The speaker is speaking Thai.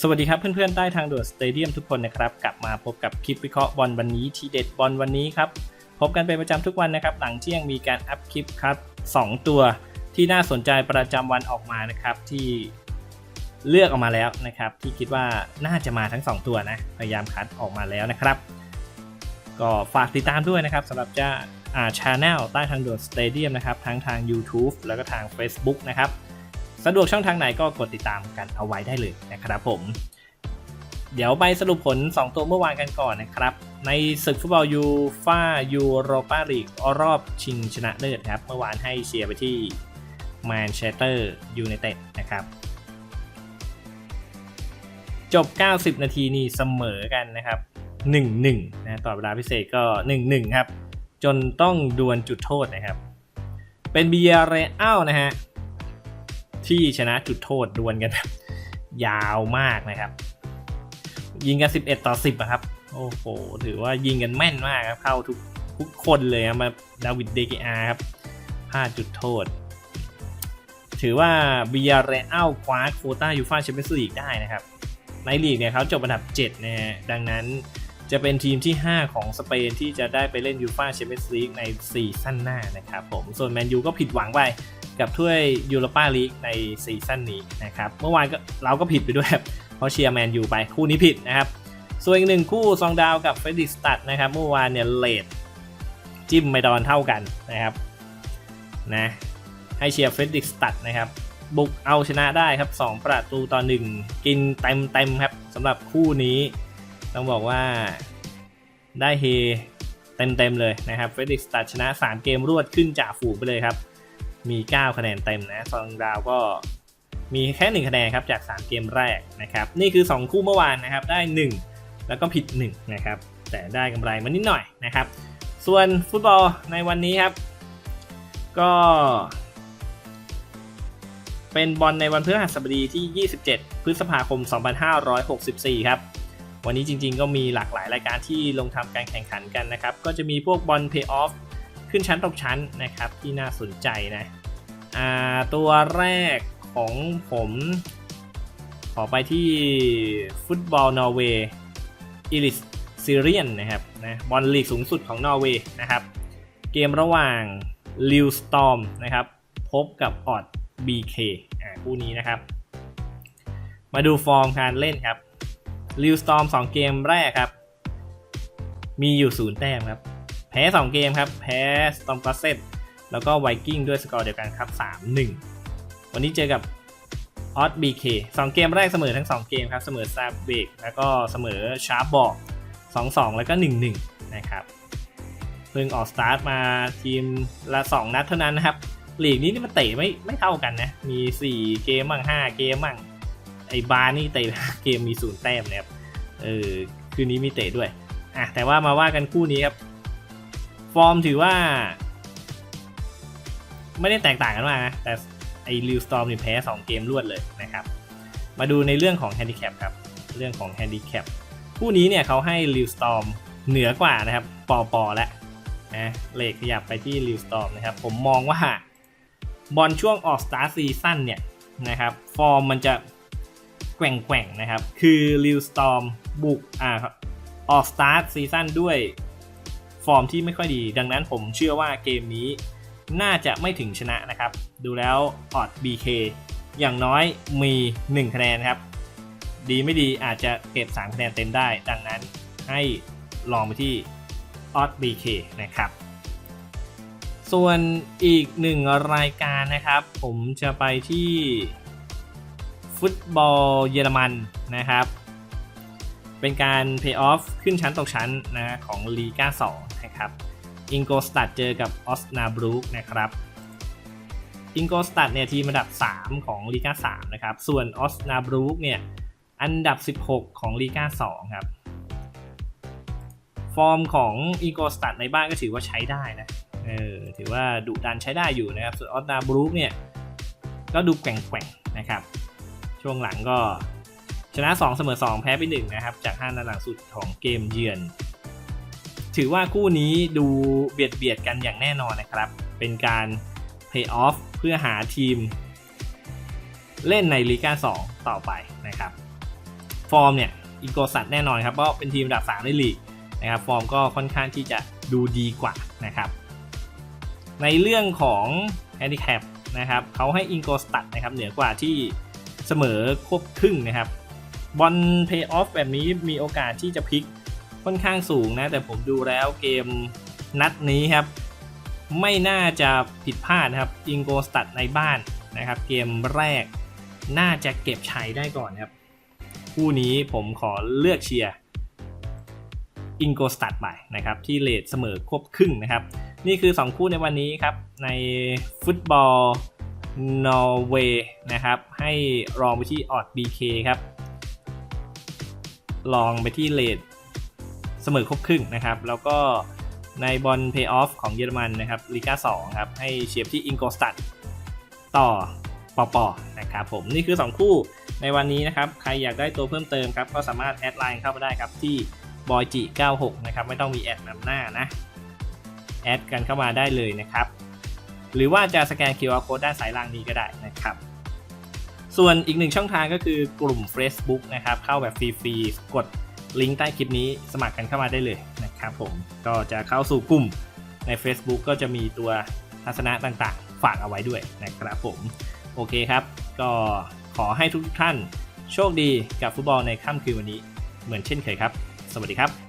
สวัสดีครับเพื่อนๆใต้ทางด่วนสเตเดียมทุกคนนะครับ กลับมาพบกับคลิปวิเคราะห์บอลวันนี้ทีเด็ดบอลวันนี้ครับ พบกันเป็นประจำทุกวันนะครับ หลังเที่ยงมีการอัพคลิปครับ 2 ตัวที่น่าสนใจประจำวันออกมานะครับที่เลือกออกมาแล้วนะครับ ที่คิดว่าน่าจะมาทั้ง 2 ตัวนะพยายามคัดออกมาแล้วนะครับ ก็ฝากติดตามด้วยนะครับสำหรับจะอ่าชาแนลใต้ทางด่วนสเตเดียมนะครับทั้งทาง YouTube แล้วก็ทาง Facebook นะครับ สะดวกช่องทางไหนก็กดติดตามกันเอาไว้ได้เลยนะครับผม เดี๋ยวไปสรุปผล 2 ตัวเมื่อวานกันก่อนนะครับ ในศึกฟุตบอลยูฟายูโรปาลีกรอบชิงชนะเลิศครับ เมื่อวานให้เชียร์ไปที่แมนเชสเตอร์ยูไนเต็ดนะครับ จบ 90 นาทีนี่เสมอกันนะครับ 1-1 นะต่อเวลาพิเศษก็ 1-1 ครับ จนต้องดวลจุดโทษนะครับ เป็นเบียร์เรอัลนะฮะ ที่ชนะจุดโทษดวลกันแบบยาวมากนะครับ ยิงกัน 11 ต่อ 10อะครับ โอ้โห ถือว่ายิงกันแม่นมากครับ เข้าทุกทุกคนเลยมาดาวิดเดกอาครับพลาดจุดโทษ ถือว่าบียาเรอัลคว้าโคต้ายูฟ่าแชมเปี้ยนส์ลีกได้นะครับ ในลีกเนี่ยเขาจบอันดับ 7 นะฮะ ดังนั้นจะเป็นทีมที่ 5 ของสเปนที่จะได้ไปเล่นยูฟ่าแชมเปี้ยนส์ลีกในซีซั่นหน้านะครับผม ส่วนแมนยูก็ผิดหวังไป กับถ้วยยูโรปาลีกในซีซั่นนี้นะครับ เมื่อวานก็เราก็ผิดไปด้วยเพราะเชียร์แมนยูไปคู่นี้ผิดนะครับ ส่วนอีกหนึ่งคู่ซองดาวกับเฟรดิสตัดนะครับ เมื่อวานเนี่ยเลดจิ้มไม่ดอนเท่ากันนะครับนะให้เชียร์เฟรดิสตัดนะครับบุกเอาชนะได้ครับ 2 ประตูต่อ1กินเต็มเต็มๆครับสำหรับคู่นี้ ต้องบอกว่าได้เฮเต็มเต็มๆเลยนะครับเฟรดิกสตัดชนะ 3 เกมรวดขึ้นจากฝูงไปเลยครับ มี 9 คะแนนเต็มนะซองดาวก็มีแค่ 1 คะแนนครับจาก 3 เกมแรกนะครับนี่คือ 2 คู่เมื่อวานนะครับได้ 1 แล้วก็ผิด1นะครับแต่ได้กำไรมานิดหน่อยนะครับ ส่วนฟุตบอลในวันนี้ครับ ก็ เป็นบอลในวันพฤหัสบดีที่ 27 พฤษภาคม 2564 ครับวันนี้จริงๆ ก็มีหลากหลายรายการที่ลงทำการแข่งขันกันนะครับ ก็จะมีพวกบอลเพย์ออฟ ขึ้นชั้นตกชั้นนะครับที่น่าสนใจนะตัวแรกของผม ขอไปที่ฟุตบอลนอร์เวย์อิลิสซีเรียนนะครับนะบอลลีกสูงสุดของนอร์เวย์นะครับ เกมระหว่างลิวสตอมนะครับพบกับออด BK อ่าคู่นี้นะครับ มาดูฟอร์มการเล่นครับลิวสตอม2เกมแรกครับ มีอยู่0แต้มครับ พ้ 2 เกมครับ แพ้สตอมกัสเซตแล้วก็ไวกิ้งด้วยสกอร์เดียวกันครับ 3-1 วันนี้เจอกับออสบีเคสองเกมแรกเสมอทั้ง 2 เกมครับ เสมอซาเบกแล้วก็เสมอชาร์บบอก2-2 แล้วก็ 1-1 นะครับเพิ่งออกสตาร์ทมาทีมละ 2 นัดเท่านั้นนะครับลีกนี้นี่มันเตะไม่ไม่เท่ากันนะ มี 4 เกมมั่ง5 เกมมั่งไอ้บาร์นี่เตะเกมมีศูนย์แต้มนะครับเออคืนนี้มีเตะด้วยอะแต่ว่ามาว่ากันคู่นี้ครับ ฟอร์มถือว่า ไม่ได้แตกต่างกันมากนะ แต่ไอ้ลิวสตอมนี่แพ้ 2 เกมรวดเลยนะครับ มาดูในเรื่องของแฮนดิแคปครับ เรื่องของแฮนดิแคปคู่นี้เนี่ยเขาให้ลิวสตอมเหนือกว่านะครับ ปอปอแล้วนะเลขขยับไปที่ลิวสตอมนะครับ ผมมองว่าบอลช่วงออกสตาร์ซีซั่นเนี่ยนะครับ ฟอร์มมันจะแกว่งๆนะครับ คือลิวสตอมบุกอ่าออกสตาร์ซีซั่นด้วย ฟอร์มที่ไม่ค่อยดี ดังนั้นผมเชื่อว่าเกมนี้น่าจะไม่ถึงชนะนะครับ ดูแล้วออด BK อย่างน้อยมี 1 คะแนนครับ ดีไม่ดีอาจจะเก็บ 3 คะแนนเต็มได้ ดังนั้นให้ลองไปที่ออด BK นะครับ ส่วนอีกหนึ่งรายการนะครับ ผมจะไปที่ฟุตบอลเยอรมันนะครับ เป็นการเพย์ออฟขึ้นชั้นตกชั้นนะของลีกา2นะครับอิงโกสตัดเจอกับออสนาบรูกนะครับอิงโกสตัดเนี่ยทีมอันดับ 3 ของลีกา3นะครับส่วนออสนาบรูกเนี่ยอันดับ 16 ของลีกา2ครับฟอร์มของอิงโกสตัดในบ้านก็ถือว่าใช้ได้นะเออถือว่าดุดันใช้ได้อยู่นะครับส่วนออสนาบรูกเนี่ยก็ดูแกว่งๆนะครับช่วงหลังก็ ชนะ 2 เสมอ 2 แพ้ไป1นะครับ จาก5นัดหลังสุดของเกมเยือน ถือว่าคู่นี้ดูเบียดเบียดกันอย่างแน่นอนนะครับ เป็นการ Pay off เพื่อหาทีม เล่นในลีกา2 ต่อไปนะครับ ฟอร์มเนี่ยอิงโกสัตแน่นอนครับเพราะเป็นทีมอันดับ 3 ในลีกนะครับ ฟอร์มก็ค่อนข้างที่จะดูดีกว่านะครับ ในเรื่องของแฮนดิแคปนะครับเขาให้อิงโกสตัดนะครับเหนือกว่าที่เสมอควบครึ่งนะครับ บอลเพย์ออฟแบบนี้มีโอกาสที่จะพลิกค่อนข้างสูงนะ แต่ผมดูแล้วเกมนัดนี้ครับ ไม่น่าจะผิดพลาดนะครับอิงโกสตัดในบ้านนะครับ เกมแรกน่าจะเก็บชัยได้ก่อนครับ คู่นี้ผมขอเลือกเชียร์อิงโกสตัดไปนะครับ ที่เลทเสมอควบครึ่งนะครับ นี่คือ 2 คู่ในวันนี้ครับ ในฟุตบอลนอร์เวย์นะครับ ให้ลองไปที่ออด BK ครับ ลองไปที่เลทเสมอครบครึ่งนะครับ แล้วก็ในบอลเพย์ออฟของเยอรมันนะครับลีกา2ครับ ให้เชียร์ที่อิงโกสตัดต่อปอปอนะครับผมนี่คือ 2 คู่ในวันนี้นะครับ ใครอยากได้ตัวเพิ่มเติมครับ ก็สามารถแอดไลน์เข้ามาได้ครับ ที่บอยจิ96 นะครับ ไม่ต้องมีแอดนำหน้านะ แอดกันเข้ามาได้เลยนะครับ หรือว่าจะสแกน QR Code ด้านซ้ายล่างนี้ก็ได้นะครับ ส่วนอีกหนึ่งช่องทางก็คือกลุ่ม Facebook นะครับ เข้าแบบฟรีๆ กดลิงก์ใต้คลิปนี้สมัครกันเข้ามาได้เลยนะครับผม ก็จะเข้าสู่กลุ่มใน Facebook ก็จะมีตัวทัศนะต่างๆ ฝากเอาไว้ด้วยนะครับผม โอเคครับ ก็ขอให้ทุกท่านโชคดีกับฟุตบอลในค่ำคืนวันนี้ เหมือนเช่นเคยครับ สวัสดีครับ